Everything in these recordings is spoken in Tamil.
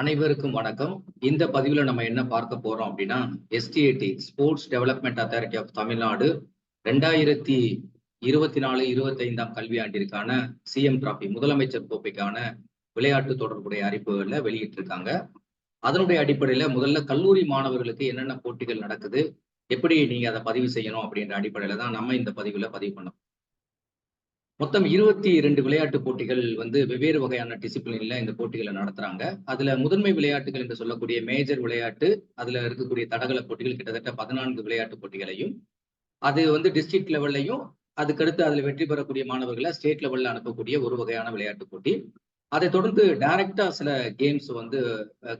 அனைவருக்கும் வணக்கம். இந்த பதிவுல நம்ம என்ன பார்க்க போறோம் அப்படின்னா SDAT sports development authority of Tamil Nadu ரெண்டாயிரத்தி இருபத்தி நாலு இருபத்தைந்தாம் கல்வியாண்டிற்கான சிஎம் டிராபி முதலமைச்சர் கோப்பைக்கான விளையாட்டு தொடர்புடைய அறிவிப்புகளை வெளியிட்டிருக்காங்க. அதனுடைய அடிப்படையில முதல்ல கல்லூரி மாணவர்களுக்கு என்னென்ன போட்டிகள் நடக்குது எப்படி நீங்க அதை பதிவு செய்யணும் அப்படின்ற அடிப்படையில தான் நம்ம இந்த பதிவுல பதிவு பண்ணோம். மொத்தம் இருபத்தி இரண்டு விளையாட்டு போட்டிகள் வந்து வெவ்வேறு வகையான டிசிப்ளின்ல இந்த போட்டிகளை நடத்துறாங்க. அதுல முதன்மை விளையாட்டுகள் என்று சொல்லக்கூடிய மேஜர் விளையாட்டு அதுல இருக்கக்கூடிய தடகள போட்டிகள் கிட்டத்தட்ட பதினான்கு விளையாட்டு போட்டிகளையும் அது வந்து டிஸ்ட்ரிக்ட் லெவல்லையும் அதுக்கடுத்து அதுல வெற்றி பெறக்கூடிய மாணவர்களை ஸ்டேட் லெவல்ல அனுப்பக்கூடிய ஒரு வகையான விளையாட்டு போட்டி. அதை தொடர்ந்து டைரக்டா சில கேம்ஸ் வந்து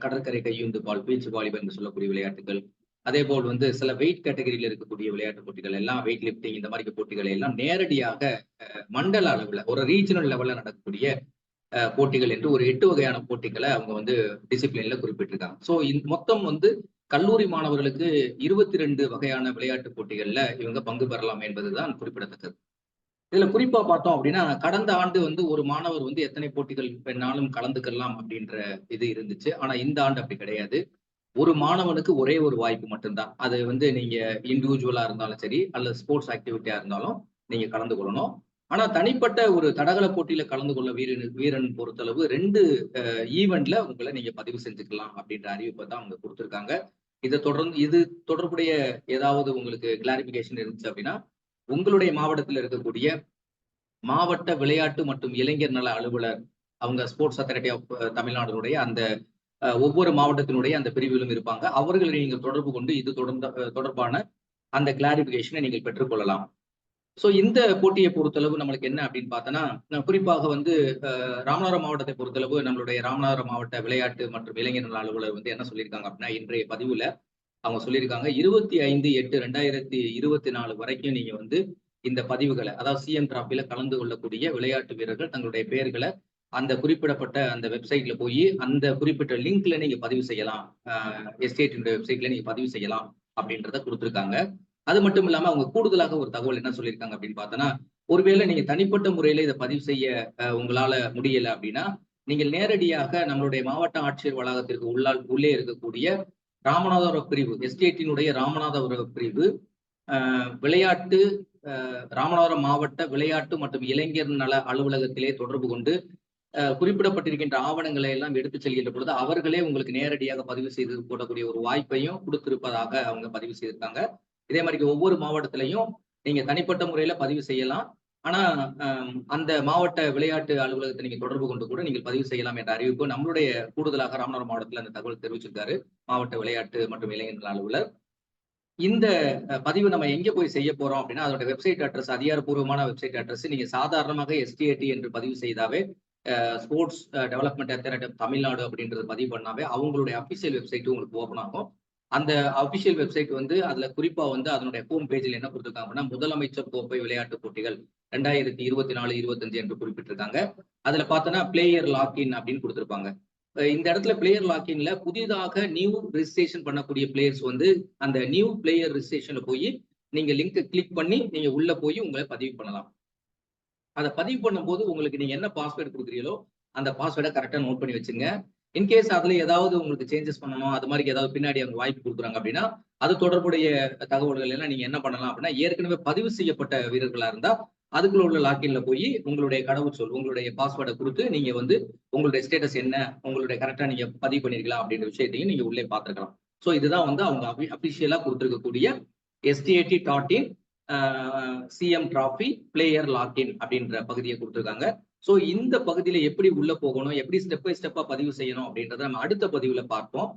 கடற்கரை கையுந்து பால் பீச் வாலிபால் என்று சொல்லக்கூடிய விளையாட்டுகள் அதே போல் வந்து சில வெயிட் கேட்டகரியில் இருக்கக்கூடிய விளையாட்டு போட்டிகள் எல்லாம் வெயிட் லிப்டிங் இந்த மாதிரி போட்டிகளை எல்லாம் நேரடியாக மண்டல அளவில் ஒரு ரீஜனல் லெவலில் நடக்கக்கூடிய போட்டிகள் என்று ஒரு எட்டு வகையான போட்டிகளை அவங்க வந்து டிசிப்ளின்ல குறிப்பிட்டிருக்காங்க. ஸோ மொத்தம் வந்து கல்லூரி மாணவர்களுக்கு இருபத்தி ரெண்டு வகையான விளையாட்டு போட்டிகள்ல இவங்க பங்கு பெறலாம் என்பதுதான் குறிப்பிடத்தக்கது. இதுல குறிப்பா பார்த்தோம் அப்படின்னா கடந்த ஆண்டு வந்து ஒரு மாணவர் வந்து எத்தனை போட்டிகள் வேணாலும் கலந்துக்கலாம் அப்படின்ற இது இருந்துச்சு. ஆனா இந்த ஆண்டு அப்படி கிடையாது. ஒரு மாணவனுக்கு ஒரே ஒரு வாய்ப்பு மட்டும்தான். அது வந்து நீங்க இண்டிவிஜுவலா இருந்தாலும் சரி அல்லது ஸ்போர்ட்ஸ் ஆக்டிவிட்டியா இருந்தாலும் நீங்க கலந்து கொள்ளணும். ஆனா தனிப்பட்ட ஒரு தடகள போட்டியில கலந்து கொள்ள வீரன் வீரன் பொறுத்தளவு ரெண்டு ஈவெண்ட்ல உங்களை நீங்க பதிவு செஞ்சுக்கலாம் அப்படின்ற அறிவிப்பை தான் அவங்க கொடுத்துருக்காங்க. இதை தொடர்ந்து இது தொடர்புடைய ஏதாவது உங்களுக்கு கிளாரிபிகேஷன் இருந்துச்சு அப்படின்னா உங்களுடைய மாவட்டத்தில் இருக்கக்கூடிய மாவட்ட விளையாட்டு மற்றும் இளைஞர் நல அலுவலர் அவங்க ஸ்போர்ட்ஸ் அத்தாரிட்டி ஆஃப் தமிழ்நாடுடைய அந்த ஒவ்வொரு மாவட்டத்தினுடைய அந்த பிரிவிலும் இருப்பாங்க. அவர்களை நீங்கள் தொடர்பு கொண்டு இது தொடர்ந்த தொடர்பான அந்த கிளாரிபிகேஷனை நீங்கள் பெற்றுக்கொள்ளலாம். ஸோ இந்த போட்டியை பொறுத்தளவு நம்மளுக்கு என்ன அப்படின்னு பார்த்தோன்னா குறிப்பாக வந்து ராமநாதபுரம் மாவட்டத்தை பொறுத்தளவு நம்மளுடைய ராமநாதபுரம் மாவட்ட விளையாட்டு மற்றும் இளைஞர் நல அலுவலர் வந்து என்ன சொல்லியிருக்காங்க அப்படின்னா இன்றைய பதிவுல அவங்க சொல்லியிருக்காங்க இருபத்தி ஐந்து எட்டு ரெண்டாயிரத்தி இருபத்தி நாலு வரைக்கும் நீங்க வந்து இந்த பதிவுகளை அதாவது சிஎம் டிராபில கலந்து கொள்ளக்கூடிய விளையாட்டு வீரர்கள் தங்களுடைய பெயர்களை அந்த குறிப்பிடப்பட்ட அந்த வெப்சைட்ல போய் அந்த குறிப்பிட்ட லிங்க்ல நீங்க பதிவு செய்யலாம். எஸ்டேட்டினுடைய வெப்சைட்ல நீங்க பதிவு செய்யலாம் அப்படின்றத கொடுத்துருக்காங்க. அது மட்டும் இல்லாம அவங்க கூடுதலாக ஒரு தகவல் என்ன சொல்லியிருக்காங்க அப்படின்னு பார்த்தோன்னா ஒருவேளை நீங்க தனிப்பட்ட முறையில இதை பதிவு செய்ய உங்களால முடியல அப்படின்னா நீங்கள் நேரடியாக நம்மளுடைய மாவட்ட ஆட்சியர் வளாகத்திற்கு உள்ளால் உள்ளே இருக்கக்கூடிய ராமநாதபுரம் பிரிவு எஸ்டேட்டினுடைய ராமநாதபுரம் பிரிவு விளையாட்டு ராமநாதபுரம் மாவட்ட விளையாட்டு மற்றும் இளைஞர் நல அலுவலகத்திலே தொடர்பு கொண்டு குறிப்பிடப்பட்டிருக்கின்ற ஆவணங்களை எல்லாம் எடுத்து செல்கின்ற பொழுது அவர்களே உங்களுக்கு நேரடியாக பதிவு செய்து போடக்கூடிய ஒரு வாய்ப்பையும் கொடுத்திருப்பதாக அவங்க பதிவு செய்திருக்காங்க. இதே மாதிரி ஒவ்வொரு மாவட்டத்திலையும் நீங்க தனிப்பட்ட முறையில பதிவு செய்யலாம். ஆனா அந்த மாவட்ட விளையாட்டு அலுவலகத்தை நீங்க தொடர்பு கொண்டு கூட நீங்கள் பதிவு செய்யலாம் என்ற அறிவிப்பு நம்மளுடைய கூடுதலாக ராமநாதபுரம் மாவட்டத்தில் அந்த தகவல் தெரிவிச்சிருக்காரு. மாவட்ட விளையாட்டு மற்றும் இளைஞர்கள் அலுவலர். இந்த பதிவு நம்ம எங்க போய் செய்ய போறோம் அப்படின்னா அதோட வெப்சைட் அட்ரஸ் அதிகாரப்பூர்வமான வெப்சைட் அட்ரஸ் நீங்க சாதாரணமாக எஸ்டிஏடி என்று பதிவு செய்தாவே ஸ்போர்ட்ஸ் டெவலப்மெண்ட் அத்தாரிட்டி தமிழ்நாடு அப்படின்றது பதிவு பண்ணாவே அவங்களுடைய அஃபிஷியல் வெப்சைட் உங்களுக்கு ஓப்பன் ஆகும். அந்த அஃபிஷியல் வெப்சைட் வந்து அதுல குறிப்பா வந்து அதனுடைய ஹோம் பேஜில் என்ன கொடுத்துருக்காங்கன்னா முதலமைச்சர் கோப்பை விளையாட்டுப் போட்டிகள் ரெண்டாயிரத்தி இருபத்தி நாலு இருபத்தஞ்சு என்று குறிப்பிட்டிருக்காங்க. அதுல பார்த்தோன்னா பிளேயர் லாக்இன் அப்படின்னு கொடுத்துருப்பாங்க. இந்த இடத்துல பிளேயர் லாக்இன்ல புதிதாக நியூ ரிஜிஸ்ட்ரேஷன் பண்ணக்கூடிய பிளேயர்ஸ் வந்து அந்த நியூ பிளேயர் ரிஜிஸ்ட்ரேஷன்ல போய் நீங்க லிங்க் கிளிக் பண்ணி நீங்க உள்ள போய் உங்களை பதிவு பண்ணலாம். அதை பதிவு பண்ணும்போது உங்களுக்கு நீங்க என்ன பாஸ்வேர்டு கொடுக்குறீங்களோ அந்த பாஸ்வேர்டை கரெக்டாக நோட் பண்ணி வச்சுங்க. இன்கேஸ் அதுல ஏதாவது உங்களுக்கு சேஞ்சஸ் பண்ணணும் அது மாதிரி ஏதாவது பின்னாடி அவங்க வாய்ப்பு கொடுக்குறாங்க அப்படின்னா அது தொடர்புடைய தகவல்கள் எல்லாம் நீங்க என்ன பண்ணலாம் அப்படின்னா ஏற்கனவே பதிவு செய்யப்பட்ட வீரர்களா இருந்தா அதுக்குள்ள உள்ள லாக்கின்ல போய் உங்களுடைய கடவுள் சொல் உங்களுடைய பாஸ்வேர்டை கொடுத்து நீங்க வந்து உங்களுடைய ஸ்டேட்டஸ் என்ன உங்களுடைய கரெக்டா நீங்க பதிவு பண்ணிருக்கலாம் அப்படின்ற விஷயத்தையும் நீங்க உள்ளே பார்த்துக்கலாம் ஸோ இதுதான் வந்து அவங்க அபிஷியலா கொடுத்துருக்கக்கூடிய SDAT dot in CM trophy player login அப்படின்ற பகுதியை கொடுத்துருக்காங்க. ஸோ இந்த பகுதியில எப்படி உள்ள போகணும் எப்படி ஸ்டெப் பை ஸ்டெப்பா பதிவு செய்யணும் அப்படின்றத நம்ம அடுத்த பதிவுல பார்ப்போம்.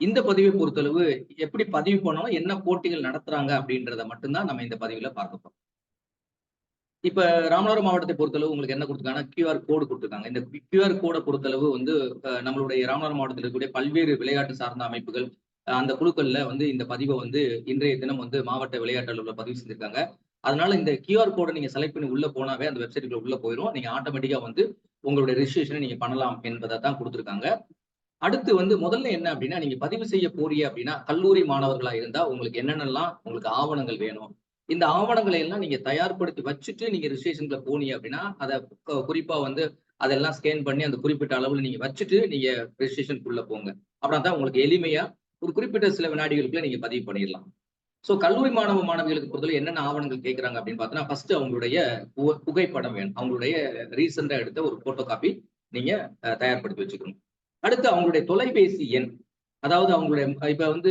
இந்த பதிவை பொறுத்தளவு எப்படி பதிவு பண்ணணும் என்ன போட்டிகள் நடத்துறாங்க அப்படின்றத மட்டும்தான் நம்ம இந்த பதிவுல பார்க்க போறோம். இப்ப ராமநாதபுரம் மாவட்டத்தை பொறுத்தளவு உங்களுக்கு என்ன கொடுத்துருக்காங்கன்னா கியூஆர் கோடு கொடுத்துருக்காங்க. இந்த கியூஆர் கோடை பொறுத்தளவு வந்து நம்மளுடைய ராமநாதபுரம் மாவட்டத்தில் இருக்கக்கூடிய பல்வேறு விளையாட்டு சார்ந்த அமைப்புகள் அந்த குழுக்கள்ல வந்து இந்த பதிவை வந்து இன்றைய தினம் வந்து மாவட்ட விளையாட்டு அலுவலர் பதிவு செஞ்சிருக்காங்க. அதனால இந்த கியூஆர் கோடை நீங்க செலக்ட் பண்ணி உள்ள போனாவே அந்த வெப்சைட்டுக்குள்ள உள்ள போயிடும் நீங்க ஆட்டோமேட்டிக்கா வந்து உங்களுடைய ரிஜிஸ்ட்ரேஷனை நீங்க பண்ணலாம் என்பதை தான் கொடுத்துருக்காங்க. அடுத்து வந்து முதல்ல என்ன அப்படின்னா நீங்க பதிவு செய்ய போறீங்க அப்படின்னா கல்லூரி மாணவர்களா இருந்தா உங்களுக்கு என்னென்னலாம் உங்களுக்கு ஆவணங்கள் வேணும். இந்த ஆவணங்களை எல்லாம் நீங்க தயார்படுத்தி வச்சுட்டு நீங்க ரிஜிஸ்ட்ரேஷன்ல போனீங்க அப்படின்னா அதை குறிப்பா வந்து அதெல்லாம் ஸ்கேன் பண்ணி அந்த குறிப்பிட்ட அளவுல நீங்க வச்சுட்டு நீங்க ரெஜிஸ்ட்ரேஷனுக்குள்ள போங்க. அப்படின்னா தான் உங்களுக்கு எளிமையா ஒரு குறிப்பிட்ட சில வினாடிகளுக்குள்ள நீங்க பதிவு பண்ணிடலாம். ஸோ கல்லூரி மாணவ மாணவிகளுக்கு பொறுத்தவரை என்னென்ன ஆவணங்கள் கேட்கறாங்க அப்படின்னு பார்த்தோன்னா ஃபர்ஸ்ட் அவங்களுடைய புகைப்படம் வேணும். அவங்களுடைய ரீசெண்டா எடுத்த ஒரு போட்டோ காப்பி நீங்க தயார்படுத்தி வச்சுக்கணும். அடுத்து அவங்களுடைய தொலைபேசி எண். அதாவது அவங்களுடைய இப்ப வந்து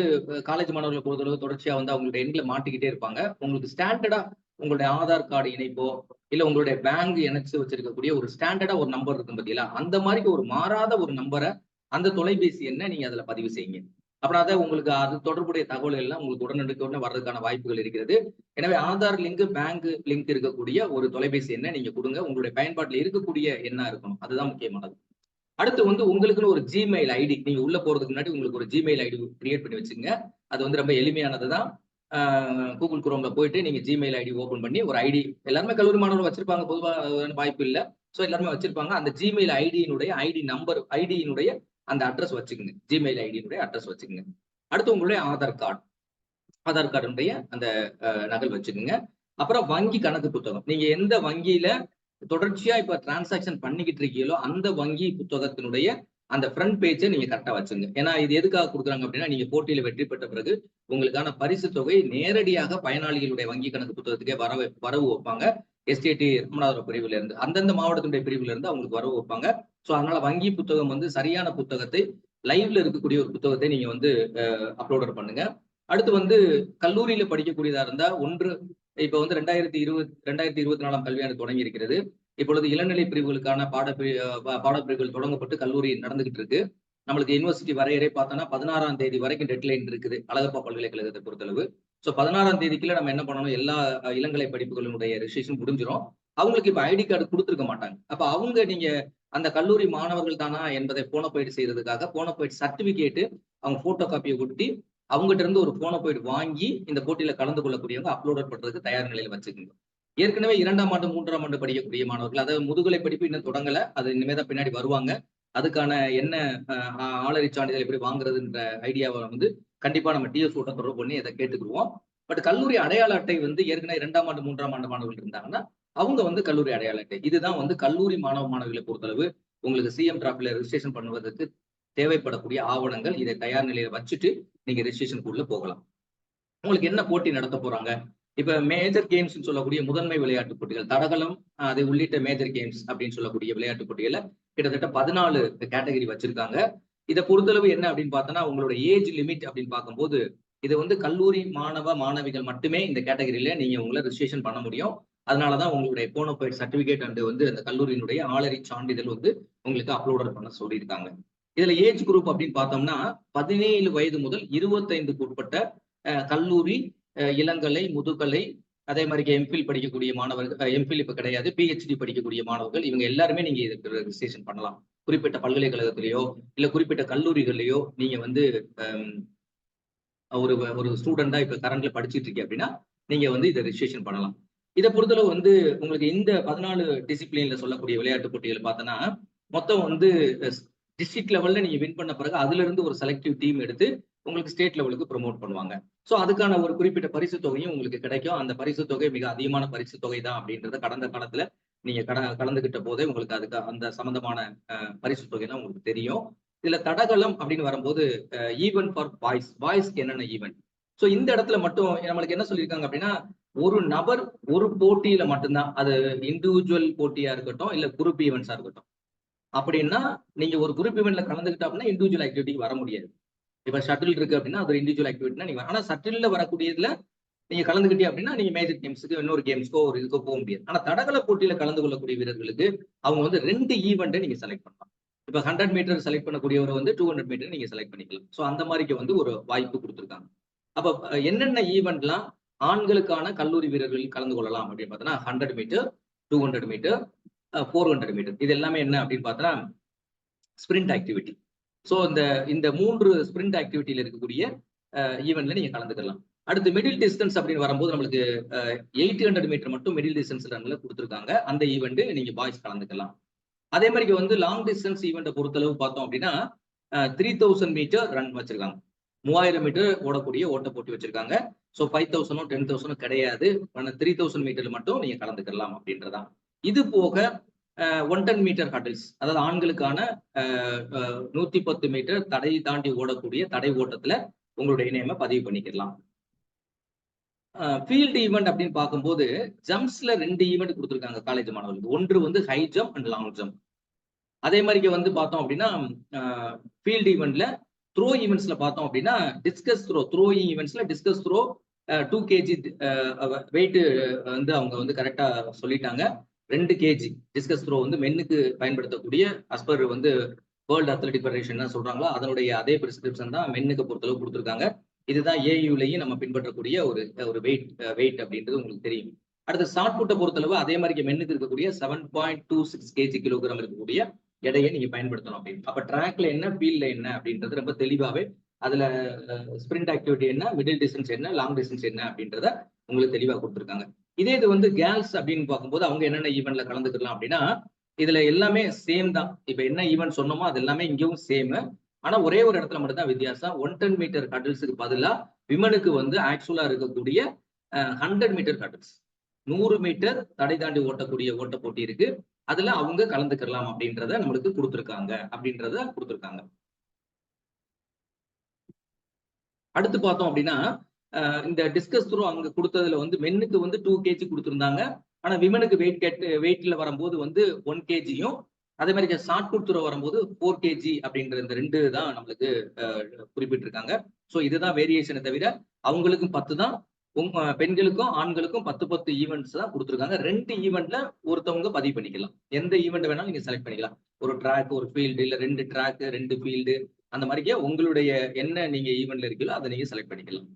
காலேஜ் மாணவர்களை பொறுத்தளவு தொடர்ச்சியா வந்து அவங்களுடைய எண்களை மாட்டிக்கிட்டே இருப்பாங்க. உங்களுக்கு ஸ்டாண்டர்டா உங்களுடைய ஆதார் கார்டு இணைப்போ இல்ல உங்களுடைய பேங்க் இணைச்சு வச்சிருக்கக்கூடிய ஒரு ஸ்டாண்டர்டா ஒரு நம்பர் இருக்கும் பாத்தீங்களா? அந்த மாதிரி ஒரு மாறாத ஒரு நம்பரை அந்த தொலைபேசி எண்ணை நீங்க அதுல பதிவு செய்யுங்க. அப்படின்னா தான் உங்களுக்கு அது தொடர்புடைய தகவல் எல்லாம் உங்களுக்கு உடனடிக்குடனே வர்றதுக்கான வாய்ப்புகள் இருக்கிறது. எனவே ஆதார் லிங்க் பேங்க் லிங்க் இருக்கக்கூடிய ஒரு தொலைபேசி எண்ணை நீங்க கொடுங்க. உங்களுடைய பயன்பாட்டில் இருக்கக்கூடிய எண்ணா இருக்கணும். அதுதான் முக்கியமானது. அடுத்து வந்து உங்களுக்குன்னு ஒரு ஜிமெயில் ஐடி நீங்க உள்ள போறதுக்கு முன்னாடி உங்களுக்கு ஒரு ஜிமெயில் ஐடி கிரியேட் பண்ணி வச்சுங்க அது வந்து ரொம்ப எளிமையானது தான். கூகுள் குரோம்ல போயிட்டு நீங்க ஜிமெயில் ஐடி ஓபன் பண்ணி ஒரு ஐடி எல்லாருமே கல்லூரி மாணவர்கள் வச்சிருப்பாங்க பொதுவாக வாய்ப்பு இல்லை. ஸோ எல்லாருமே வச்சிருப்பாங்க. அந்த ஜிமெயில் ஐடியினுடைய ஐடி நம்பர் ஐடியினுடைய அந்த அட்ரஸ் வச்சுக்கோங்க. ஜிமெயில் ஐடியினுடைய அட்ரஸ் வச்சுக்கோங்க. அடுத்து உங்களுடைய ஆதார் கார்டு ஆதார் கார்டுடைய அந்த நகல் வச்சுக்கோங்க. அப்புறம் வங்கி கணக்கு புத்தகம். நீங்க எந்த வங்கியில தொடர்ச்சியா இப்ப டிரான்சாக்ஷன் பண்ணிக்கிட்டு இருக்கீங்களோ அந்த வங்கி புத்தகத்தினுடைய அந்த ஃப்ரண்ட் பேஜை நீங்க கரெக்டா வச்சுங்க. ஏன்னா இது எதுக்காக கொடுக்குறாங்க அப்படின்னா நீங்க போட்டியில வெற்றி பெற்ற பிறகு உங்களுக்கான பரிசு தொகை நேரடியாக பயனாளிகளுடைய வங்கி கணக்கு புத்தகத்துக்கே வர வரவு வைப்பாங்க. எஸ்டிடி ராமநாதபுரம் பிரிவுல இருந்து அந்தந்த மாவட்டத்தினுடைய பிரிவுல இருந்து அவங்களுக்கு வரவு வைப்பாங்க. ஸோ அதனால வங்கி புத்தகம் வந்து சரியான புத்தகத்தை லைவ்ல இருக்கக்கூடிய ஒரு புத்தகத்தை நீங்க வந்து அப்லோடர் பண்ணுங்க. அடுத்து வந்து கல்லூரியில படிக்கக்கூடியதா இருந்தா ஒன்று இப்ப வந்து ரெண்டாயிரத்தி இருபது ரெண்டாயிரத்தி இருபத்தி நாலாம் கல்வியாண்டு தொடங்கி இருக்கிறது. இப்பொழுது இளநிலை பிரிவுகளுக்கான பாடப்பிரி பாடப்பிரிவுகள் தொடங்கப்பட்டு கல்லூரி நடந்துகிட்டு இருக்கு. நம்மளுக்கு யூனிவர்சிட்டி வரையறை பார்த்தோம்னா பதினாறாம் தேதி வரைக்கும் டெட்லைன் இருக்குது அழகப்பா பல்கலைக்கழகத்தை பொறுத்தளவு. ஸோ பதினாறாம் தேதிக்குள்ள நம்ம என்ன பண்ணணும்? எல்லா இளங்கலை படிப்புகளுடைய ரிஜிஸ்ட்ரேஷன் முடிஞ்சிடும் அவங்களுக்கு இப்போ ஐடி கார்டு கொடுத்துருக்க மாட்டாங்க. அப்போ அவங்க நீங்க அந்த கல்லூரி மாணவர்கள் தானா என்பதை போனோபைட் செய்யறதுக்காக போனோபைட் சர்டிபிகேட்டு அவங்க போட்டோ காப்பியை ஒட்டி அவங்ககிட்ட இருந்து ஒரு போனோபைட் வாங்கி இந்த போட்டியில கலந்து கொள்ளக்கூடியவங்க அப்லோட் பண்றதுக்கு தயார் நிலையில வச்சுக்கோங்க ஏற்கனவே இரண்டாம் ஆண்டு மூன்றாம் ஆண்டு படிக்கக்கூடிய மாணவர்கள் அதாவது முதுகலை படிப்பு இன்னும் தொடங்கல அது இனிமே தான் பின்னாடி வருவாங்க. அதுக்கான என்ன ஆளறி சான்றிதழ் எப்படி வாங்குறதுன்ற ஐடியாவை வந்து கண்டிப்பா நம்ம டிஎஸ் ஓட்ட தொடர்பு பண்ணி அதை கேட்டுக்கிடுவோம். பட் கல்லூரி அடையாள அட்டை வந்து ஏற்கனவே இரண்டாம் ஆண்டு மூன்றாம் ஆண்டு மாணவர்கள் இருந்தாங்கன்னா அவங்க வந்து கல்லூரி அடையாள அட்டை. இதுதான் வந்து கல்லூரி மாணவ மாணவிகளை பொறுத்தளவு உங்களுக்கு சிஎம் டிராப்ல ரெஜிஸ்ட்ரேஷன் பண்ணுவதற்கு தேவைப்படக்கூடிய ஆவணங்கள் இதை தயார் நிலையில வச்சுட்டு நீங்க ரெஜிஸ்ட்ரேஷனுக்குள்ள போகலாம். உங்களுக்கு என்ன போட்டி நடத்த போறாங்க? இப்ப மேஜர் கேம்ஸ் சொல்லக்கூடிய முதன்மை விளையாட்டு போட்டிகள் தடகளம் அது அதை உள்ளிட்ட மேஜர் கேம்ஸ் அப்படின்னு சொல்லக்கூடிய விளையாட்டு போட்டிகள்ல கிட்டத்தட்ட பதினாலு கேட்டகரி வச்சிருக்காங்க. இதை பொறுத்தளவு என்ன அப்படின்னு பார்த்தோன்னா உங்களோட ஏஜ் லிமிட் அப்படின்னு பார்க்கும்போது இது வந்து கல்லூரி மாணவ மாணவிகள் மட்டுமே இந்த கேட்டகரியில நீங்க உங்களை ரெஜிஸ்ட்ரேஷன் பண்ண முடியும். அதனாலதான் உங்களுடைய போனோபைட் சர்டிபிகேட் அண்டு வந்து அந்த கல்லூரியினுடைய ஆளறி சான்றிதழ் வந்து உங்களுக்கு அப்லோடர் பண்ண சொல்லியிருக்காங்க. இதுல ஏஜ் குரூப் அப்படின்னு பார்த்தோம்னா பதினேழு வயது முதல் இருபத்தைந்துக்கு உட்பட்ட கல்லூரி இளங்கலை முதுகலை அதே மாதிரி எம்பில் படிக்கக்கூடிய மாணவர்கள் எம்பில் இப்போ கிடையாது பிஹெச்டி படிக்கக்கூடிய மாணவர்கள் இவங்க எல்லாருமே நீங்க இதுக்கு ரெஜிஸ்ட்ரேஷன் பண்ணலாம். குறிப்பிட்ட பல்கலைக்கழகத்திலேயோ இல்ல குறிப்பிட்ட கல்லூரிகள்லயோ நீங்க வந்து ஒரு ஒரு ஸ்டூடெண்டா இப்ப கரண்ட்ல படிச்சிட்டு இருக்கீங்க அப்படின்னா நீங்க வந்து இதை ரெஜிஸ்ட்ரேஷன் பண்ணலாம். இதை பொறுத்தளவு வந்து உங்களுக்கு இந்த பதினாலு டிசிப்ளின்ல சொல்லக்கூடிய விளையாட்டு போட்டிகள் பார்த்தோன்னா மொத்தம் வந்து டிஸ்ட்ரிக்ட் லெவல்ல நீங்க வின் பண்ண பிறகு அதுல இருந்து ஒரு செலக்டிவ் டீம் எடுத்து உங்களுக்கு ஸ்டேட் லெவலுக்கு ப்ரொமோட் பண்ணுவாங்க. ஸோ அதுக்கான ஒரு குறிப்பிட்ட பரிசு தொகையும் உங்களுக்கு கிடைக்கும். அந்த பரிசு தொகை மிக அதிகமான பரிசு தொகை தான் அப்படின்றத கடந்த காலத்துல நீங்க கட கலந்துகிட்ட போதே உங்களுக்கு அதுக்கு அந்த சம்பந்தமான பரிசு தொகை தான் உங்களுக்கு தெரியும். இதுல தடகளம் அப்படின்னு வரும்போது ஈவென்ட் ஃபார் பாய்ஸ் பாய்ஸ்க்கு என்னென்ன ஈவென்ட் ஸோ இந்த இடத்துல மட்டும் நம்மளுக்கு என்ன சொல்லியிருக்காங்க அப்படின்னா ஒரு நபர் ஒரு போட்டியில மட்டும்தான் அது இண்டிவிஜுவல் போட்டியா இருக்கட்டும் இல்ல குரூப் ஈவெண்ட்ஸா இருக்கட்டும். அப்படின்னா நீங்க ஒரு குரூப் ஈவெண்ட்ல கலந்துக்கிட்ட அப்படின்னா இண்டிவிஜுவல் ஆக்டிவிட்டிக்கு வர முடியாது. இப்ப ஷட்டில் இருக்கு அப்படின்னா அது இண்டிவிஜுவல் ஆக்டிவிட்டினா நீங்க ஆனா ஷட்டில்ல வரக்கூடியதுல நீங்க கலந்துக்கிட்டீங்க அப்படின்னா நீங்க மேஜர் கேம்ஸுக்கு இன்னொரு கேம்ஸ்க்கோ ஒரு இதுக்கோ போக முடியாது. ஆனா தடகள போட்டியில கலந்து கொள்ளக்கூடிய வீரர்களுக்கு அவங்க வந்து ரெண்டு ஈவெண்ட்டை நீங்க செலக்ட் பண்ணலாம். இப்ப ஹண்ட்ரட் மீட்டர் செலக்ட் பண்ணக்கூடியவர் வந்து டூ ஹண்ட்ரட் மீட்டர் நீங்க செலக்ட் பண்ணிக்கலாம். ஸோ அந்த மாதிரிக்கு வந்து ஒரு வாய்ப்பு கொடுத்துருக்காங்க. அப்ப என்னென்ன ஈவெண்ட்லாம் ஆண்களுக்கான கல்லூரி வீரர்கள் கலந்து கொள்ளலாம் அப்படின்னு பார்த்தோன்னா hundred metre two hundred metre four hundred metre இது எல்லாமே என்ன அப்படின்னு பார்த்தோன்னா ஸ்பிரிண்ட் ஆக்டிவிட்டி ஸோ இந்த இந்த மூன்று ஸ்பிரிண்ட் ஆக்டிவிட்டியில் இருக்கக்கூடிய ஈவெண்ட்ல நீங்க கலந்துக்கலாம். அடுத்து மிடில் டிஸ்டன்ஸ் அப்படின்னு வரும்போது நம்மளுக்கு எயிட் ஹண்ட்ரட் மீட்டர் மட்டும் மிடில் டிஸ்டன்ஸ் ரன்ல கொடுத்துருக்காங்க. அந்த ஈவெண்ட் நீங்க பாய்ஸ் கலந்துக்கலாம். அதே மாதிரி வந்து லாங் டிஸ்டன்ஸ் ஈவெண்ட்டை பொறுத்தளவு பார்த்தோம் அப்படின்னா த்ரீ தௌசண்ட் மீட்டர் ரன் வச்சிருக்காங்க. மூவாயிரம் மீட்டர் ஓடக்கூடிய ஓட்ட போட்டி வச்சிருக்காங்க. ஸோ ஃபைவ் தௌசண்டும் டென் தௌசண்டும் கிடையாது. த்ரீ தௌசண்ட் மீட்டர் மட்டும் நீங்க கலந்துக்கலாம் அப்படின்றதான். இது போக ஒன் டென் மீட்டர் ஹட்டில்ஸ் அதாவது ஆண்களுக்கான நூத்தி பத்து மீட்டர் தடை தாண்டி ஓடக்கூடிய தடை ஓட்டத்துல உங்களுடைய நேம பதிவு பண்ணிக்கலாம். ஃபீல்டு ஈவெண்ட் அப்படின்னு பார்க்கும்போது ஜம்ப்ஸ்ல ரெண்டு ஈவெண்ட் கொடுத்துருக்காங்க காலேஜ் மாணவர்களுக்கு. ஒன்று வந்து high jump and long jump அதே மாதிரி வந்து பார்த்தோம் அப்படின்னா ஃபீல்டு ஈவெண்ட்ல த்ரோ ஈவெண்ட்ஸ்ல பார்த்தோம் அப்படின்னா discus throw throwing ஈவெண்ட்ஸ்ல discus throw two KG weight வந்து அவங்க வந்து கரெக்டாக சொல்லிட்டாங்க. ரெண்டு கேஜி டிஸ்கஸ் த்ரோ வந்து மென்னுக்கு பயன்படுத்தக்கூடிய அஸ்பர் வந்து வேர்ல்டு அத்லட்டிக் ஃபெடரேஷன் என்ன சொல்றாங்களோ அதனுடைய அதே பிரிஸ்கிரிப்ஷன் தான் மென்னுக்கு பொறுத்தளவு கொடுத்துருக்காங்க. இதுதான் ஏயுலையும் நம்ம பின்பற்றக்கூடிய ஒரு ஒரு வெயிட் வெயிட் அப்படின்றது உங்களுக்கு தெரியும். அடுத்து ஷார்ட் புட்டை பொறுத்தளவு அதே மாதிரி மென்னுக்கு இருக்கக்கூடிய seven point two six KG kilogram இருக்கக்கூடிய எடையை நீங்க பயன்படுத்தணும் அப்படின்னு. அப்ப ட்ராக்ல என்ன ஃபீல்ட்ல என்ன அப்படின்றது ரொம்ப தெளிவாவே அதுல ஸ்பிரிண்ட் ஆக்டிவிட்டி என்ன மிடில் டிஸ்டன்ஸ் என்ன லாங் டிஸ்டன்ஸ் என்ன அப்படின்றத உங்களுக்கு தெளிவா கொடுத்துருக்காங்க. இதே இது வந்து கேர்ள்ஸ் அப்படின்னு பார்க்கும்போது அவங்க என்னென்ன ஈவெண்ட்ல கலந்துக்கலாம் அப்படின்னா இதுல எல்லாமே சேம் தான். இப்ப என்ன ஈவெண்ட் சொன்னோமோ அது எல்லாமே இங்கேயும் சேம் ஆனா ஒரே ஒரு இடத்துல மட்டும் தான் வித்தியாசம். ஒன் டென் மீட்டர் கடல்ஸுக்கு பதிலாக விமனுக்கு வந்து ஆக்சுவலா இருக்கக்கூடிய ஹண்ட்ரட் மீட்டர் கடல்ஸ் நூறு மீட்டர் தடை தாண்டி ஓட்டக்கூடிய ஓட்ட போட்டி இருக்கு. அதுல அவங்க கலந்துக்கலாம் அப்படின்றத நம்மளுக்கு கொடுத்துருக்காங்க. அப்படின்றத கொடுத்துருக்காங்க. அடுத்து பார்த்தோம் அப்படின்னா இந்த டிஸ்கஸ் த்ரூ அங்க கொடுத்ததுல வந்து மென்னுக்கு வந்து டூ கேஜி கொடுத்துருந்தாங்க. ஆனா விமனுக்கு வெயிட் கேட்டு வெயிட்ல வரும்போது வந்து ஒன் கேஜியும் அதே மாதிரி ஷார்ட் புட் த்ரோ வரும்போது ஃபோர் கேஜி அப்படின்ற இந்த ரெண்டு தான் நம்மளுக்கு குறிப்பிட்டிருக்காங்க. ஸோ இதுதான் வேரியேஷனை தவிர அவங்களுக்கும் பத்து தான் உங்க பெண்களுக்கும் ஆண்களுக்கும் பத்து பத்து ஈவெண்ட்ஸ் தான் கொடுத்துருக்காங்க. ரெண்டு ஈவெண்ட்ல ஒருத்தவங்க பதிவு பண்ணிக்கலாம். எந்த ஈவெண்ட் வேணாலும் நீங்க செலக்ட் பண்ணிக்கலாம். ஒரு ட்ராக் ஒரு ஃபீல்டு இல்ல ரெண்டு ட்ராக் ரெண்டு ஃபீல்டு அந்த மாதிரியே உங்களுடைய என்ன நீங்க ஈவெண்ட்ல இருக்கீங்களோ அதை நீங்க செலக்ட் பண்ணிக்கலாம்.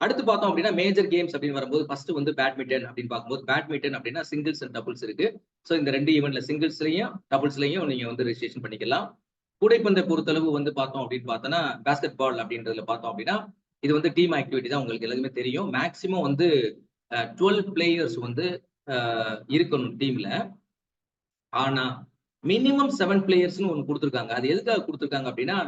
அடுத்து பார்த்தோம் அப்படின்னா மேஜர் கேம்ஸ் அப்படின்னு வரும்போது ஃபர்ஸ்ட் வந்து பேட்மிண்டன் அப்படின்னு பார்க்கும்போது பேட்மிண்டன் அப்படின்னா சிங்கிள்ஸ் அண்ட் டபுள்ஸ் இருக்கு. ஸோ இந்த ரெண்டு ஈவெண்ட்ல சிங்கிள்ஸ்லயும் டபுள்ஸ்லயும் நீங்க வந்து ரெஜிஸ்ட்ரேஷன் பண்ணிக்கலாம். கூடைப்பந்தை பொறுத்தளவு வந்து பார்த்தோம் அப்படின்னு பார்த்தோன்னா பேஸ்கெட் பால் அப்படின்றதுல பார்த்தோம் அப்படின்னா இது வந்து டீம் ஆக்டிவிட்டி தான் உங்களுக்கு எல்லாருமே தெரியும். மேக்சிமம் வந்து டுவெல் பிளேயர்ஸ் வந்து இருக்கணும் டீம்ல ஆனா மினிமம் செவன் பிளேயர்ஸ்னு ஒன்று கொடுத்துருக்காங்க. அது எதுக்காக கொடுத்துருக்காங்க அப்படின்னா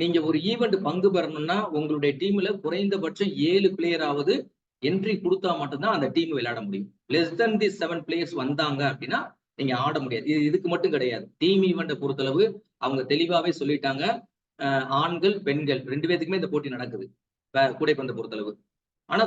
நீங்க ஒரு ஈவெண்ட் பங்கு பெறணும்னா உங்களுடைய டீம்ல குறைந்தபட்சம் ஏழு பிளேயராவது என்ட்ரி கொடுத்தா மட்டும்தான் அந்த டீம் விளையாட முடியும். Less than the seven players வந்தாங்க அப்படின்னா நீங்க ஆட முடியாது. இது இதுக்கு மட்டும் கிடையாது. டீம் ஈவெண்ட்டை பொறுத்தளவு அவங்க தெளிவாவே சொல்லிட்டாங்க. ஆண்கள் பெண்கள் ரெண்டு பேத்துக்குமே இந்த போட்டி நடக்குது. கூடைப்பந்தை பொறுத்தளவு. ஆனா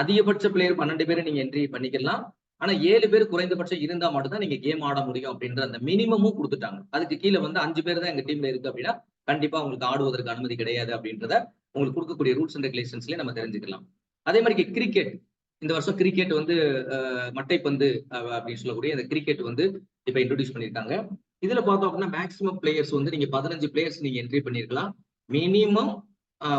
அதிகபட்ச பிளேயர் பன்னெண்டு பேரை நீங்க என்ட்ரி பண்ணிக்கலாம். ஆனா ஏழு பேர் குறைந்தபட்சம் இருந்தா மட்டும்தான் நீங்க கேம் ஆட முடியும் அப்படின்ற அந்த மினிமமும் கொடுத்துட்டாங்க. அதுக்கு கீழே வந்து அஞ்சு பேர் தான் எங்க டீம்ல இருக்கு அப்படின்னா கண்டிப்பா உங்களுக்கு ஆடுவதற்கு அனுமதி கிடையாது அப்படின்றத உங்களுக்கு கொடுக்கக்கூடிய ரூல்ஸ் அண்ட் ரெகுலேஷன்ஸ்லயே நம்ம தெரிஞ்சுக்கலாம். அதே மாதிரி கிரிக்கெட் இந்த வருஷம் கிரிக்கெட் வந்து மட்டைப்பந்து அப்படின்னு சொல்லக்கூடிய இந்த கிரிக்கெட் வந்து இப்ப இன்ட்ரோடியூஸ் பண்ணியிருக்காங்க. இதுல பார்த்தோம் அப்படின்னா மேக்சிமம் பிளேயர்ஸ் வந்து நீங்க பதினஞ்சு பிளேயர்ஸ் நீங்க என்ட்ரி பண்ணிருக்கலாம் மினிமம்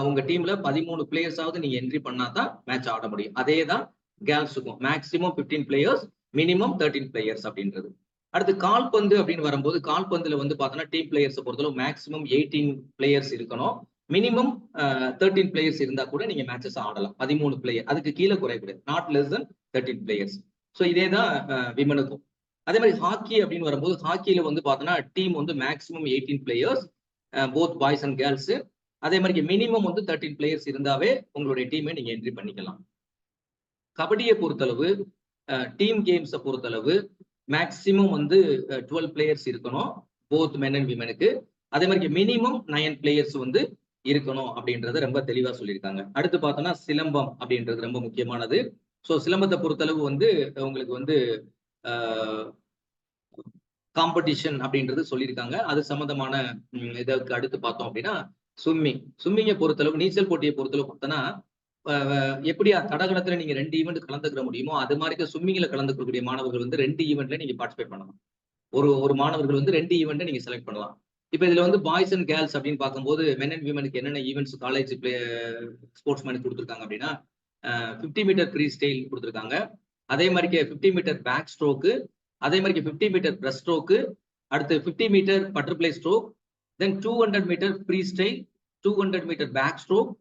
உங்க டீம்ல பதிமூணு பிளேயர்ஸாவது நீங்க என்ட்ரி பண்ணாதான் மேட்ச் ஆட முடியும். அதே தான் கேர்ள்ஸுக்கும் maximum fifteen players minimum thirteen players அப்படின்றது. அடுத்து கால்பந்து அப்படின்னு வரும்போது கால்பந்துல வந்து பார்த்தோன்னா டீம் பிளேயர்ஸை பொறுத்தளவு மேக்ஸிமம் எயிட்டீன் பிளேயர்ஸ் இருக்கணும். மினிமம் தேர்ட்டீன் பிளேயர்ஸ் இருந்தா கூட நீங்க மேட்சஸ் ஆடலாம். பதிமூணு பிளேயர் அதுக்கு கீழே குறையக்கூடாது. Not less than thirteen players so இதே தான் விமனுக்கும். அதே மாதிரி ஹாக்கி அப்படின்னு வரும்போது ஹாக்கியில வந்து பார்த்தோன்னா டீம் வந்து maximum eighteen players both boys and girls அதே மாதிரி மினிமம் வந்து தேர்ட்டீன் பிளேயர்ஸ் இருந்தாவே உங்களுடைய டீமை நீங்க என்ட்ரி பண்ணிக்கலாம். கபடியை பொறுத்தளவு டீம் கேம்ஸை பொறுத்தளவு மேக்சிமம் வந்து டுவெல் பிளேயர்ஸ் இருக்கணும் போத் மென் அண்ட் விமனுக்கு அதே மாதிரி மினிமம் நயன் பிளேயர்ஸ் வந்து இருக்கணும் அப்படின்றத ரொம்ப தெளிவா சொல்லியிருக்காங்க. அடுத்து பார்த்தோம்னா சிலம்பம் அப்படின்றது ரொம்ப முக்கியமானது. ஸோ சிலம்பத்தை பொறுத்தளவு வந்து உங்களுக்கு வந்து காம்படிஷன் அப்படின்றது சொல்லியிருக்காங்க. அது சம்மந்தமான இதற்கு அடுத்து பார்த்தோம் அப்படின்னா ஸ்விம்மிங் ஸ்விம்மிங்கை பொறுத்தளவு நீச்சல் போட்டியை பொறுத்தளவு பார்த்தோன்னா எப்படி தடகளத்துல நீங்க ரெண்டு ஈவெண்ட் கலந்துக்கிற முடியுமோ அது மாதிரி ஸ்விம்மிங்ல கலந்துக்கக்கூடிய மாணவர்கள் வந்து ரெண்டு ஈவெண்ட்ல நீங்க பார்ட்டிசிபேட் பண்ணலாம். ஒரு ஒரு மாணவர்கள் வந்து ரெண்டு ஈவெண்ட்டை நீங்க செலக்ட் பண்ணலாம். இப்போ இதுல வந்து பாய்ஸ் அண்ட் கேர்ள்ஸ் அப்படின்னு பார்க்கும்போது மென் அண்ட் விமனுக்கு என்னென்ன events college play sports man கொடுத்துருக்காங்க அப்படின்னா ஃபிஃப்டி மீட்டர் ஃப்ரீ ஸ்டைல் கொடுத்துருக்காங்க. அதே மாதிரி ஃபிஃப்டி மீட்டர் பேக் ஸ்ட்ரோக்கு அதே மாதிரி ஃபிஃப்டி மீட்டர் பிரஸ்ட் ஸ்ட்ரோக்கு அடுத்து fifty metre butterfly stroke then two hundred metre free style two hundred metre back stroke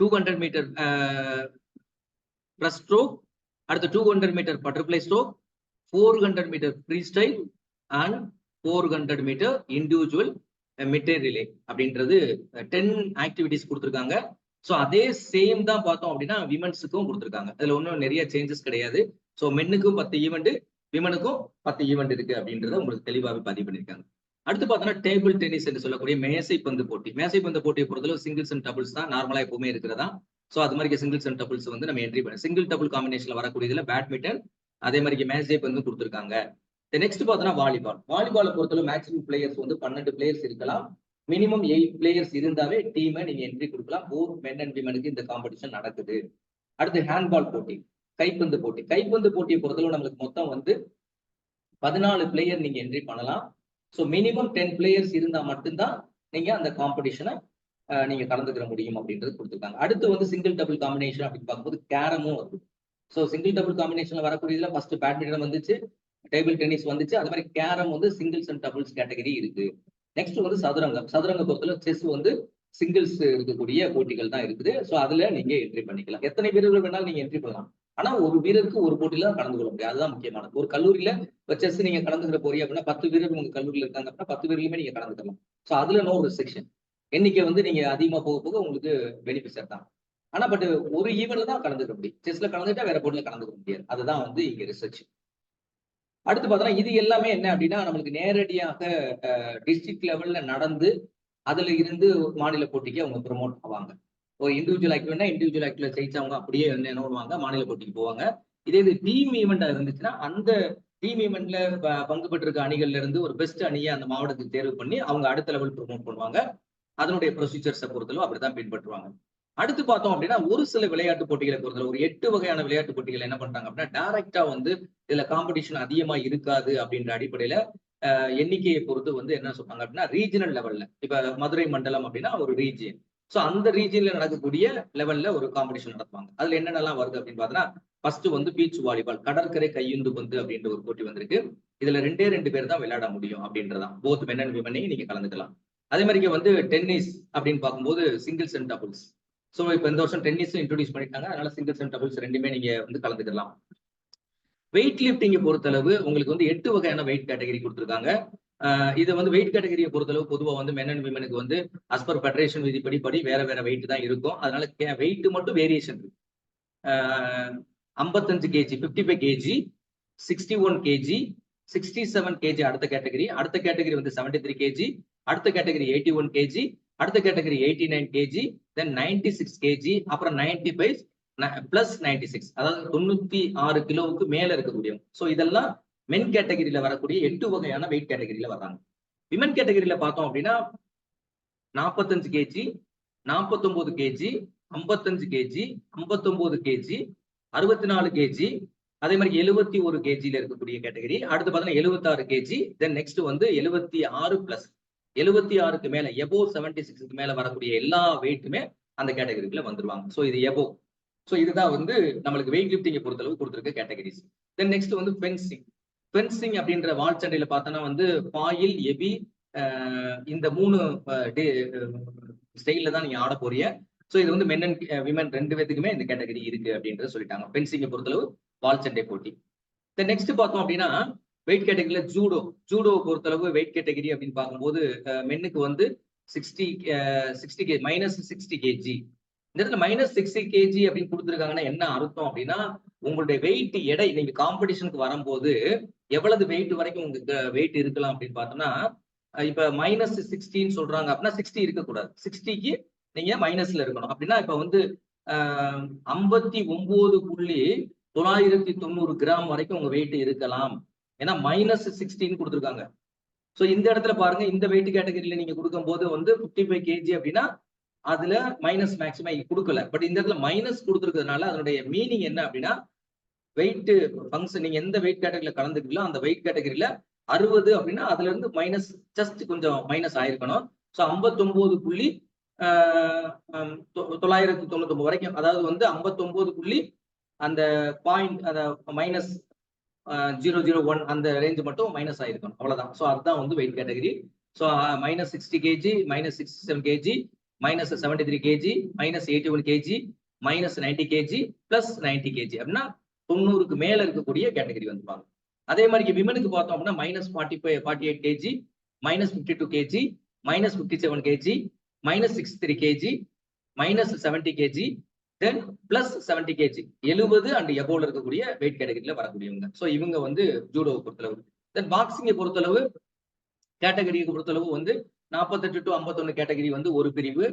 two hundred metre breast stroke அடுத்து two hundred metre butterfly stroke four hundred metre free style and four hundred metre individual மெட்டீரியலே relay அப்படின்றது uh, டென் ஆக்டிவிட்டிஸ் கொடுத்துருக்காங்க. ஸோ அதே சேம் தான் பார்த்தோம் அப்படின்னா விமன்ஸுக்கும் கொடுத்துருக்காங்க. அதில் ஒன்றும் நிறைய சேஞ்சஸ் கிடையாது. ஸோ மென்னுக்கும் பத்து ஈவெண்ட் விமனுக்கும் பத்து ஈவெண்ட் இருக்கு அப்படின்றத உங்களுக்கு தெளிவாகவே பதிவு பண்ணியிருக்காங்க. அடுத்து பார்த்தோன்னா டேபிள் டென்னிஸ் என்று சொல்லக்கூடிய மேசை பந்து போட்டி. மேசை பந்து போட்டியை பொறுத்தளவு சிங்கிள்ஸ் அண்ட் டபுள்ஸ் தான் நார்மலா எப்பவுமே இருக்கிறதா? ஸோ அது மாதிரி சிங்கிள்ஸ் அண்ட் டபுள்ஸ் வந்து நம்ம என்ட்ரி பண்ண சிங்கிள் டபுள் காம்பினேஷன்ல வரக்கூடியதுல பேட்மிண்டன் அதே மாதிரி மேசை பந்து கொடுத்துருக்காங்க. நெக்ஸ்ட் பார்த்தோன்னா வாலிபால் வாலிபாலை பொறுத்தளவு மேக்ஸிமம் பிளேயர்ஸ் வந்து பன்னெண்டு பிளேயர்ஸ் இருக்கலாம். மினிமம் எயிட் பிளேயர்ஸ் இருந்தாவே டீமை நீங்க என்ட்ரி கொடுக்கலாம். போர் மென் அண்ட் விமனுக்கு இந்த காம்படிஷன் நடக்குது. அடுத்து ஹேண்ட்பால் போட்டி. கைப்பந்து போட்டி. கைப்பந்து போட்டியை பொறுத்தளவு நம்மளுக்கு மொத்தம் வந்து பதினாலு பிளேயர் நீங்க என்ட்ரி பண்ணலாம். ஸோ மினிமம் டென் பிளேயர்ஸ் இருந்தா மட்டும்தான் நீங்க அந்த காம்படிஷனை நீங்க கலந்துக்கிற முடியும் அப்படின்றது கொடுத்துருக்காங்க. அடுத்து வந்து சிங்கிள் டபுள் காம்பினேஷன் அப்படின்னு பார்க்கும்போது கேரமும் வருது. ஸோ சிங்கிள் டபுள் காம்பினேஷன்ல வரக்கூடியதுல ஃபர்ஸ்ட் பேட்மிண்டன் வந்துச்சு டேபிள் டென்னிஸ் வந்துச்சு அது மாதிரி கேரம் வந்து சிங்கிள்ஸ் அண்ட் டபுள்ஸ் கேட்டகரி இருக்கு. நெக்ஸ்ட் வந்து சதுரங்கம். சதுரங்க பொறுத்தல செஸ் வந்து சிங்கிள்ஸ் இருக்கக்கூடிய போட்டிகள் தான் இருக்குது. ஸோ அதுல நீங்க என்ட்ரி பண்ணிக்கலாம். எத்தனை வீரர்கள் வேணாலும் நீங்க என்ட்ரி பண்ணலாம். ஆனா ஒரு வீரருக்கு ஒரு போட்டியில தான் கலந்து கொள்ள முடியும் அதுதான் முக்கியமானது. ஒரு கல்லூரியில செஸ் நீங்க கலந்துக்கிற போறீங்க அப்படின்னா பத்து வீரர்கள் உங்க கல்லூரியில இருக்காங்க அப்படின்னா பத்து வீரர்களுமே நீங்க கலந்துக்கலாம். ஸோ அதுல நோ ரெஸ்ட்ரிக்ஷன் எண்ணிக்கை வந்து நீங்க அதிகமா போக போக உங்களுக்கு பெனிஃபிட்ஸ் தான் ஆனா பட் ஒரு ஈவெண்ட்ல தான் கலந்துக்க முடியும். செஸ்ல கலந்துட்டா வேற போட்டியில கலந்துக்க முடியாது. அதுதான் வந்து இங்க ரிசர்ச் அடுத்து பார்த்தோம்னா இது எல்லாமே என்ன அப்படின்னா நம்மளுக்கு நேரடியாக டிஸ்ட்ரிக்ட் லெவல்ல நடந்து அதுல இருந்து மாநில போட்டிக்கு அவங்க ப்ரொமோட் ஆவாங்க. ஒரு இண்டிவிஜுவல் ஆக்டிவ்னா இண்டிவிஜுவல் ஆக்டிவ்ல ஜெயிச்சவங்க அப்படியே வந்து என்ன பண்ணுவாங்க? மாநில போட்டிக்கு போவாங்க. இதே இது டீம் ஈவெண்டா இருந்துச்சுன்னா அந்த டீம் ஈவெண்ட்ல பங்கு பெற்றிருக்க அணிகள்ல இருந்து ஒரு பெஸ்ட் அணியை அந்த மாவட்டத்துக்கு தேர்வு பண்ணி அவங்க அடுத்த லெவல் ப்ரொமோட் பண்ணுவாங்க. அதனுடைய ப்ரொசீஜர்ஸை பொறுத்தளவு அப்படிதான் பின்பற்றுவாங்க. அடுத்து பார்த்தோம் அப்படின்னா ஒரு சில விளையாட்டு போட்டிகளை பொறுத்தல ஒரு எட்டு வகையான விளையாட்டு போட்டிகள் என்ன பண்றாங்க அப்படின்னா டைரக்டா வந்து இதுல காம்படிஷன் அதிகமா இருக்காது அப்படின்ற அடிப்படையில எண்ணிக்கையை பொறுத்து வந்து என்ன சொல்றாங்க அப்படின்னா ரீஜனல் லெவல்ல இப்ப மதுரை மண்டலம் அப்படின்னா ஒரு ரீஜியன் ஸோ அந்த ரீஜியன்ல நடக்கக்கூடிய லெவல்ல ஒரு காம்படிஷன் நடத்துவாங்க. அதுல என்னென்னலாம் வருது அப்படின்னு பார்த்தோன்னா ஃபர்ஸ்ட் வந்து பீச் வாலிபால் கடற்கரை கையுந்து பந்து அப்படின்ற ஒரு போட்டி வந்திருக்கு. இதுல ரெண்டே ரெண்டு பேர் தான் விளையாட முடியும் அப்படின்றதான் போத் மென் அண்ட் விமனையும் நீங்க கலந்துக்கலாம். அதே மாதிரி வந்து டென்னிஸ் அப்படின்னு பார்க்கும்போது சிங்கிள்ஸ் அண்ட் டபுள்ஸ் ஸோ இப்போ இந்த வருஷம் டென்னிஸும் இன்ட்ரோடியூஸ் பண்ணிட்டாங்க. அதனால சிங்கிள்ஸ் அண்ட் டபுள்ஸ் ரெண்டுமே நீங்க வந்து கலந்துக்கலாம். வெயிட் லிஃப்டிங்கை பொறுத்தளவு உங்களுக்கு வந்து எட்டு வகையான வெயிட் கேட்டகரி கொடுத்துருக்காங்க. இது வந்து வெயிட் கேட்டகரியை பொறுத்தளவு பொதுவாக வந்து மென் அண்ட் விமனுக்கு வந்து அஸ் பர் ஃபெடரேஷன் விதிப்படி படி வேற வேற வெயிட் தான் இருக்கும். அதனால வெயிட் மட்டும் வேரியேஷன் இருக்கு. ஐம்பத்தஞ்சு KG fifty five KG sixty one KG sixty seven KG அடுத்த கேட்டகரி அடுத்த கேட்டகரி வந்து செவன்டி த்ரீ கேஜி அடுத்த கேட்டகரி எயிட்டி ஒன் கேஜி அடுத்த category eighty nine KG then ninety six KG அப்புறம் ninety five plus ninety six அதாவது தொண்ணூத்தி ஆறு கிலோவுக்கு மேல இருக்கக்கூடியவங்க. ஸோ இதெல்லாம் மென் கேட்டகரியில வரக்கூடிய எட்டு வகையான வெயிட் கேட்டகரியில வர்றாங்க. விமன் கேட்டகரியில பார்த்தோம் அப்படின்னா நாற்பத்தஞ்சு கேஜி நாற்பத்தொன்பது கேஜி ஐம்பத்தஞ்சு கேஜி ஐம்பத்தொன்பது கேஜி அறுபத்தி நாலு கேஜி அதே மாதிரி எழுபத்தி ஒரு கேஜில இருக்கக்கூடிய கேட்டகரி அடுத்து பார்த்தீங்கன்னா எழுபத்தாறு கேஜி தென் நெக்ஸ்ட் வந்து எழுபத்தி ஆறு பிளஸ் எழுபத்தி ஆறுக்கு மேல எபோ செவன்டி சிக்ஸ்க்கு மேல வரக்கூடிய எல்லா வெயிட்டுமே அந்த கேட்டகரிக்குள்ள வந்துருவாங்க. ஸோ இது எபோ ஸோ இதுதான் வந்து நம்மளுக்கு வெயிட் லிஃப்டிங்கை பொறுத்தளவு கொடுத்துருக்க கேட்டகரிஸ் தென் நெக்ஸ்ட் வந்து ஃபென்சிங் ஃபென்சிங் அப்படின்ற வால் சண்டையில பார்த்தோன்னா வந்து பாயில் எபி இந்த மூணு ஸ்டைல தான் நீங்க ஆட போறீங்க. ஸோ இது வந்து மென் அண்ட் விமன் ரெண்டு பேத்துக்குமே இந்த கேட்டகரி இருக்கு அப்படின்றத சொல்லிட்டாங்க. ஃபென்சிங்கை பொறுத்தளவு வால் சண்டை போட்டி. தென் நெக்ஸ்ட் பார்த்தோம் அப்படின்னா வெயிட் கேட்டகரியில ஜூடோ ஜூடோ பொறுத்தளவு வெயிட் கேட்டகரி அப்படின்னு பார்க்கும்போது மென்னுக்கு வந்து sixty sixty K minus sixty KG இந்த இடத்துல மைனஸ் சிக்ஸ்டி கேஜி அப்படின்னு கொடுத்துருக்காங்கன்னா என்ன அர்த்தம் அப்படின்னா உங்களுடைய வெயிட் எடை நீங்க காம்படிஷனுக்கு வரும்போது எவ்வளவு வெயிட் வரைக்கும் உங்களுக்கு வெயிட் இருக்கலாம் அப்படின்னு பார்த்தோம்னா இப்ப மைனஸ் சிக்ஸ்டின்னு சொல்றாங்க அப்படின்னா சிக்ஸ்டி இருக்கக்கூடாது. சிக்ஸ்டிக்கு நீங்க மைனஸ்ல இருக்கணும். அப்படின்னா இப்ப வந்து ஐம்பத்தி ஒன்பது புள்ளி தொள்ளாயிரத்தி தொண்ணூறு கிராம் வரைக்கும் உங்க வெயிட் இருக்கலாம். ஏன்னா மைனஸ் சிக்ஸ்டின்னு கொடுத்துருக்காங்க. ஸோ இந்த இடத்துல பாருங்க இந்த வெயிட் கேட்டகரியில நீங்க கொடுக்கும் போது வந்து ஃபிஃப்டி ஃபைவ் கேஜி அப்படின்னா அதுல மைனஸ் மேக்ஸிமம் கொடுக்கல. பட் இந்த இடத்துல மைனஸ் கொடுத்துருக்கிறதுனால அதனுடைய மீனிங் என்ன அப்படின்னா வெயிட் ஃபங்க்ஷன் நீங்க எந்த வெயிட் கேட்டகரியில கலந்துக்கீங்களோ அந்த வெயிட் கேட்டகரியில அறுபது அப்படின்னா அதுல இருந்து மைனஸ் ஜஸ்ட் கொஞ்சம் மைனஸ் ஆயிருக்கணும். ஸோ ஐம்பத்தொன்பது புள்ளி தொள்ளாயிரத்தி தொண்ணூத்தொம்பது வரைக்கும் அதாவது வந்து ஐம்பத்தொன்பது புள்ளி அந்த பாயிண்ட் அந்த மைனஸ் ஜீரோ ஜீரோ ஒன் அந்த ரேஞ்ச் மட்டும் மைனஸ் ஆயிருக்கணும். அவ்வளவுதான். ஸோ அதுதான் வந்து weight category so minus sixty KG minus sixty seven KG minus seventy three KG minus eighty one KG minus ninety KG plus ninety KG அப்படின்னா தொண்ணூறுக்கு மேல இருக்கக்கூடிய கேட்டகரி வந்துருவாங்க. அதே மாதிரி விமனுக்கு பார்த்தோம் அப்படின்னா minus forty five forty eight KG minus fifty two KG minus fifty seven KG minus six three KG minus seventy KG then plus seventy KG எழுபது அண்ட் எபோல இருக்கக்கூடிய வெயிட் கேட்டகரியில வரக்கூடியவங்க. ஸோ இவங்க வந்து ஜூடோவை பொறுத்தளவு. தென் பாக்ஸிங்கை பொறுத்தளவு கேட்டகரியை பொறுத்தளவு வந்து நாற்பத்தெட்டு டு ஐம்பத்தொன்னு கேட்டகரி வந்து ஒரு பிரிவு.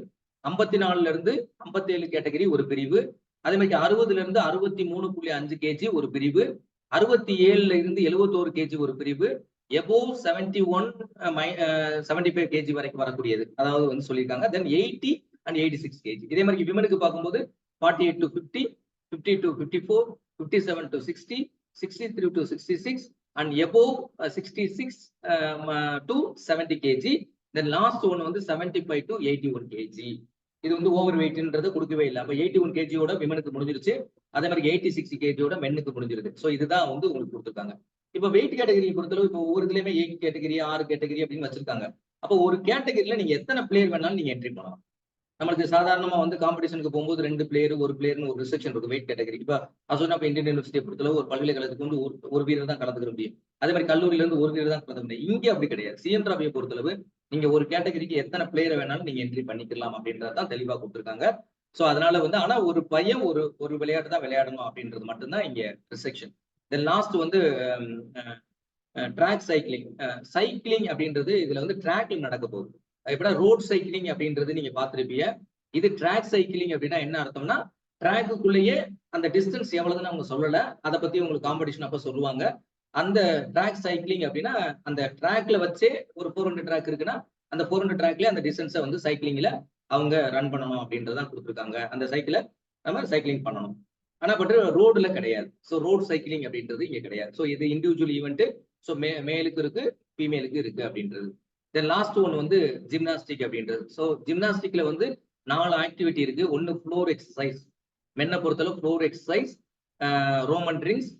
ஐம்பத்தி நாலுல இருந்து ஐம்பத்தி ஏழு கேட்டகரி ஒரு பிரிவு. அதே மாதிரி அறுபதுல இருந்து அறுபத்தி மூணு புள்ளி அஞ்சு கேஜி ஒரு பிரிவு அறுபத்தி ஏழுல இருந்து எழுபத்தோரு கேஜி ஒரு பிரிவு above seventy one seventy five KG வரைக்கும் வரக்கூடியது. அதாவது வந்து சொல்லியிருக்காங்க. Then eighty and eighty six KG இதே மாதிரி விமனுக்கு பார்க்கும்போது forty eight to fifty fifty to fifty four fifty seven to sixty sixty three to sixty six and above sixty six to seventy KG then last one வந்து seventy five to eighty one KG இது வந்து ஓவர் வெயிட்ன்றது கொடுக்கவே இல்லை. அப்போ எயிட்டி ஒன் கேஜியோட விமனுக்கு முடிஞ்சிருச்சு. அதே மாதிரி எயிட்டி சிக்ஸ் கேஜியோட மென்னுக்கு முடிஞ்சிருது. ஸோ இதுதான் வந்து உங்களுக்கு கொடுத்துருக்காங்க. இப்போ வெயிட் கேட்டகரி பொறுத்தளவு இப்போ ஒவ்வொரு இதுலயுமே எயிட் கேட்டகரி ஆறு கேட்டகரி அப்படின்னு வச்சிருக்காங்க. அப்போ ஒரு கேட்டகரியில நீங்க எத்தனை பிளேயர் வேணாலும் நீங்க என்ட்ரி பண்ணலாம். நம்மளுக்கு சாதாரணமா வந்து காம்படிஷனுக்கு போகும்போது ரெண்டு பிளேயர் ஒரு பிளேயர்னு ஒரு ரிசெக்ஷன் இருக்கும் வெயிட் கேட்டகரி இப்போ அசோனா இப்போ இந்தியன் யூனிவர்சிட்டியை பொறுத்தளவு ஒரு பல்கலைக்கழகத்துக்கு வந்து ஒரு ஒரு வீரர் தான் கலந்துக்க முடியும். அதே மாதிரி கல்லூரியில இருந்து ஒரு வீரர் தான் கலந்துக்க முடியும். இங்கே அப்படி கிடையாது. சிஎன் ராபியை பொறுத்தளவு நீங்க ஒரு கேட்டகரிக்கு எத்தனை பிளேயரை வேணாலும் நீங்க என்ட்ரி பண்ணிக்கலாம் அப்படின்றதான் தெளிவா கொடுத்துருக்காங்க. சோ அதனால வந்து ஆனா ஒரு பையன் ஒரு ஒரு விளையாட்டு தான் விளையாடணும் அப்படின்றது மட்டும்தான் இங்க ரிசெக்ஷன் தென் லாஸ்ட் வந்து ட்ராக் சைக்கிளிங் சைக்கிளிங் அப்படின்றது இதுல வந்து ட்ராக்ல நடக்க போகுது. எப்படா ரோட் சைக்கிளிங் அப்படின்றது நீங்க பார்த்துருப்பீங்க. இது ட்ராக் சைக்கிளிங் அப்படின்னா என்ன அர்த்தம்னா ட்ராக்குக்குள்ளேயே அந்த டிஸ்டன்ஸ் எவ்வளவுன்னு அவங்க சொல்லல. அதை பத்தி உங்களுக்கு காம்படிஷன் அப்ப சொல்லுவாங்க. அந்த ட்ராக் சைக்கிளிங் அப்படின்னா அந்த ட்ராக்ல வச்சே ஒரு ஃபோர் ஹண்ட்ரட் ட்ராக் இருக்குன்னா அந்த ஃபோர் ஹண்ட்ரட் ட்ராக்ல அந்த டிஸ்டன்ஸை வந்து சைக்கிளிங்ல அவங்க ரன் பண்ணணும் அப்படின்றதான் கொடுத்துருக்காங்க. அந்த சைக்கிளை நம்ம சைக்கிளிங் பண்ணணும். ஆனா பட் ரோடுல கிடையாது. ஸோ ரோடு சைக்கிளிங் அப்படின்றது இங்க கிடையாது. ஸோ இது இண்டிவிஜுவல் ஈவெண்ட் ஸோ மே மேலுக்கு இருக்கு ஃபீமேலுக்கு இருக்கு அப்படின்றது. தென் லாஸ்ட் ஒன் வந்து ஜிம்னாஸ்டிக் அப்படின்றது. ஸோ ஜிம்னாஸ்டிக்ல வந்து நாலு ஆக்டிவிட்டி இருக்கு. ஒன்னு ஃப்ளோர் எக்ஸசைஸ் மென்னை பொறுத்தளவு ஃப்ளோர் எக்ஸசைஸ் ரோமன் ட்ரிங்க்ஸ்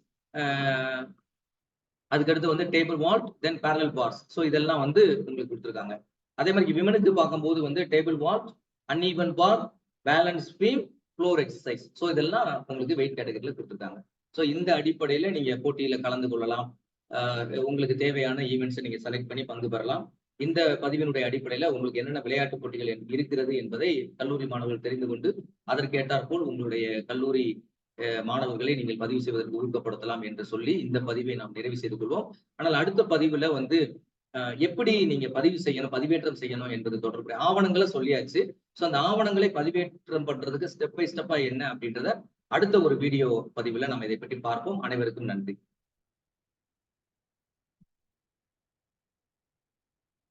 அதுக்கடுத்து வந்து table vault then parallel bars so இதெல்லாம் வந்து உங்களுக்கு கொடுத்துருக்காங்க. அதே மாதிரி விமனுக்கு பார்க்கும்போது வந்து table vault uneven bar balance beam floor exercise so இதெல்லாம் உங்களுக்கு வெயிட் கேட்டகரியில் கொடுத்துருக்காங்க. ஸோ இந்த அடிப்படையில் நீங்கள் போட்டியில் கலந்து கொள்ளலாம். உங்களுக்கு தேவையான ஈவெண்ட்ஸை நீங்கள் செலக்ட் பண்ணி பங்கு பெறலாம். இந்த பதிவினுடைய அடிப்படையில் உங்களுக்கு என்னென்ன விளையாட்டு போட்டிகள் இருக்கிறது என்பதை கல்லூரி மாணவர்கள் தெரிந்து கொண்டு அதற்கேற்றாற்போல் உங்களுடைய கல்லூரி மாணவர்களை நீங்கள் பதிவு செய்வதற்கு ஊக்கப்படுத்தலாம் என்று சொல்லி இந்த பதிவை நாம் நிறைவு செய்து கொள்வோம். ஆனால் அடுத்த பதிவுல வந்து எப்படி நீங்க பதிவு செய்யணும் பதிவேற்றம் செய்யணும் என்பது தொடர்புடைய ஆவணங்களை சொல்லியாச்சு. ஸோ அந்த ஆவணங்களை பதிவேற்றம் பண்றதுக்கு ஸ்டெப் பை ஸ்டெப்பா என்ன அப்படின்றத அடுத்த ஒரு வீடியோ பதிவுல நம்ம இதை பற்றி பார்ப்போம். அனைவருக்கும் நன்றி.